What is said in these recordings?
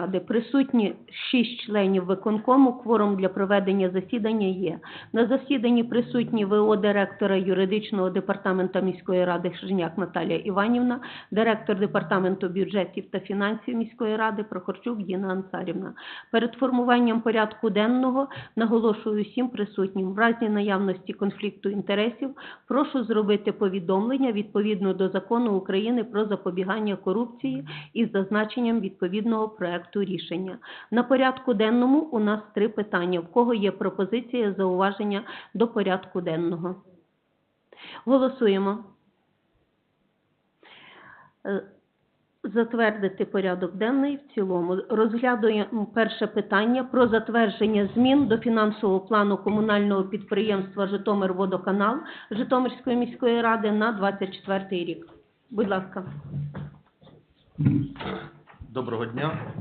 ради. Присутні шість членів виконкому. Кворум для проведення засідання є. На засіданні присутні ВО директора юридичного департаменту міської ради Шижняк Наталія Іванівна, директор департаменту бюджетів та фінансів міської ради Прохорчук Діна Ансарівна. Перед формуванням порядку денного наголошую всім присутнім. В разі наявності конфлікту інтересів прошу зробити повідомлення відповідно до закону України про запобігання корупції із зазначенням відповідного проекту рішення. На порядку денному у нас три питання. В кого є пропозиція, зауваження до порядку денного? Голосуємо. Е, Затвердити порядок денний в цілому. Розглядуємо перше питання про затвердження змін до фінансового плану комунального підприємства Житомирводоканал Житомирської міської ради на 24 рік. Будь ласка. Доброго дня.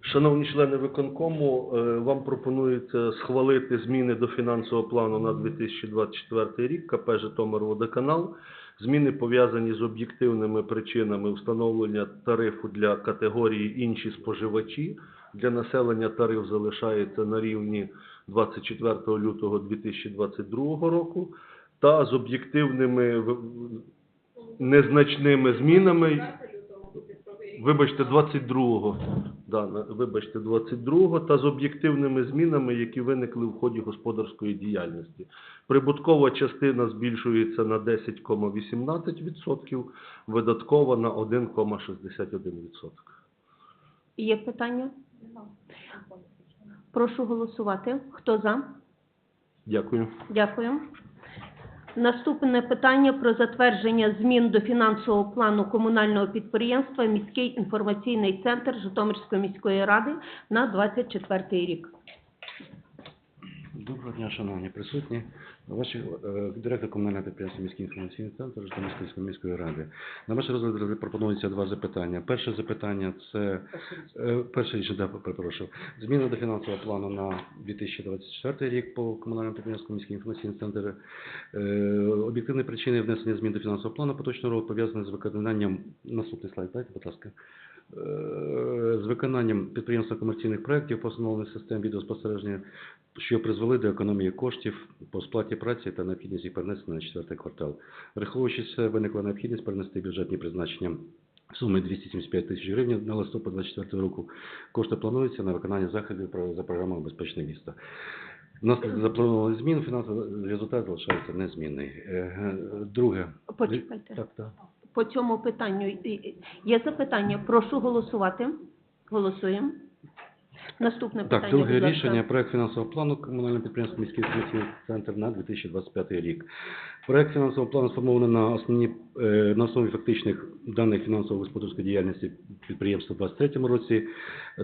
Шановні члени виконкому, е, вам пропонується схвалити зміни до фінансового плану на 2024 рік КП «Житомирводоканал». Зміни пов'язані з об'єктивними причинами встановлення тарифу для категорії інші споживачі. Для населення тариф залишається на рівні 24 лютого 2022 року та з об'єктивними незначними змінами Вибачте, 22-го. Да, на- вибачте, 22-го та з об'єктивними змінами, які виникли в ході господарської діяльності. Прибуткова частина збільшується на 10,18%, видаткова на 1,61%. Є питання? Прошу голосувати. Хто за? Дякую. Дякую. Наступне питання про затвердження змін до фінансового плану комунального підприємства Міський інформаційний центр Житомирської міської ради на 24 рік. Доброго дня, шановні присутні. Ваші е, директор комунального підприємства міський інформаційний центр Житомирської міської ради. На ваш розгляд пропонується два запитання. Перше запитання це е, перше річ, да, перепрошую. Зміни до фінансового плану на 2024 рік по комунальному підприємству міський інформаційний центр. Е, Об'єктивні причини внесення змін до фінансового плану поточного року пов'язані з виконанням наступний слайд, дайте, будь ласка. Е, З виконанням підприємства комерційних проєктів по встановленню систем відеоспостереження що призвели до економії коштів по сплаті праці та необхідність їх перенесення на четвертий квартал. Враховуючи це, виникла необхідність перенести бюджетні призначення суми 275 тисяч гривень на листопад 2024 року. Кошти плануються на виконання заходів за програмою «Безпечне місто». Внаслідок запланованих змін фінансовий результат залишається незмінний. Е, Друге. Почекайте. Так, так. По цьому питанню є запитання. Прошу голосувати. Голосуємо. Наступне питання. Так, друге ласка. рішення. Проект фінансового плану комунального підприємства міський інформаційний центр на 2025 рік. Проект фінансового плану сформований на основні е, на основі фактичних даних фінансово-господарської діяльності підприємства у 2023 році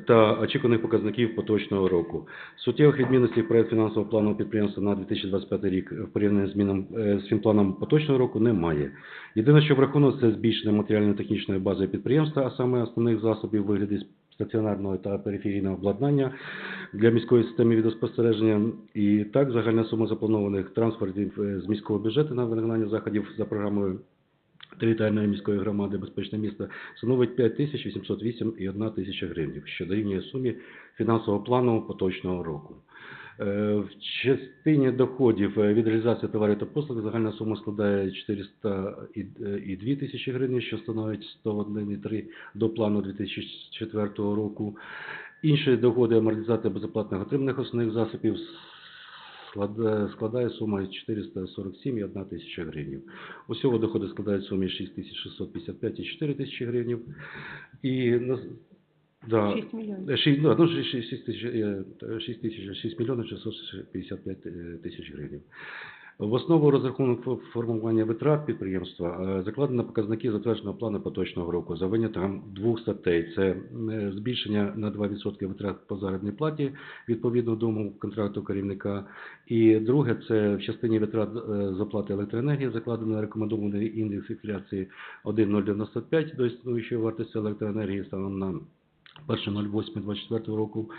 та очікуваних показників поточного року. Суттєвих відмінностей проект фінансового плану підприємства на 2025 рік в порівнянні з міном е, з фінпланом поточного року немає. Єдине, що враховано, це збільшення матеріально-технічної бази підприємства, а саме основних засобів вигляді стаціонарного та периферійного обладнання для міської системи відеоспостереження. І так, загальна сума запланованих трансфертів е, з міського бюджету на виконання заходів за програмою територіальної міської громади «Безпечне місто» становить 5 тисяч 808,1 тисяча гривень, що дорівнює сумі фінансового плану поточного року. Е, В частині доходів е, від реалізації товарів та послуг загальна сума складає 402 тисячі гривень, що становить 101,3 до плану 2004 року. Інші доходи амортизація безоплатних отриманих основних засобів склад- складає сума 447,1 тисяча гривень. Усього доходи складають сумі 6655,4 тисячі гривень. І да, 6 мільйонів. Е, Шість, ну, ну, шість- шість- шість тисяч, е, е, тисяч, шість мільйонів 655 е, тисяч гривень. В основу розрахунок формування витрат підприємства е, закладено показники затвердженого плану поточного року за винятком двох статей. Це е, збільшення на 2% витрат по заробітній платі відповідно до умов контракту керівника. І друге, це в частині витрат е, з оплати електроенергії закладено рекомендований індекс інфляції 1,095 до існуючої вартості електроенергії станом на 1.08.24 року.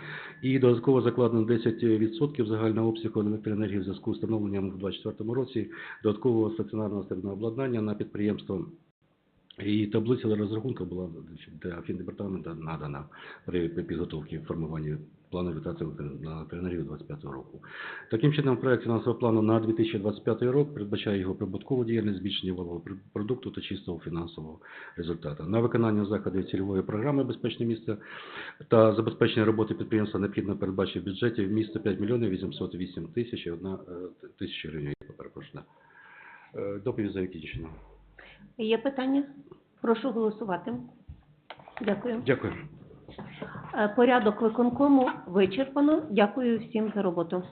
І додатково закладено 10% загального обсягу електроенергії в зв'язку з встановленням в 2024 році додаткового стаціонарного стабільного обладнання на підприємство І таблиця розрахунку була для фіндепартамента надана при підготовці формуванні плану витрати на електроенергію 2025 року. Таким чином, проект фінансового плану на 2025 рік передбачає його прибуткову діяльність, збільшення валового продукту та чистого фінансового результату. На виконання заходів цільової програми «Безпечне місце» та забезпечення роботи підприємства необхідно передбачити в бюджеті місто 5 мільйонів 808 тисяч і 1 тисяча гривень. Е, Доповідь за Вікітічна. Є питання? Прошу голосувати. Дякую. Дякую. Е, Порядок виконкому вичерпано. Дякую всім за роботу.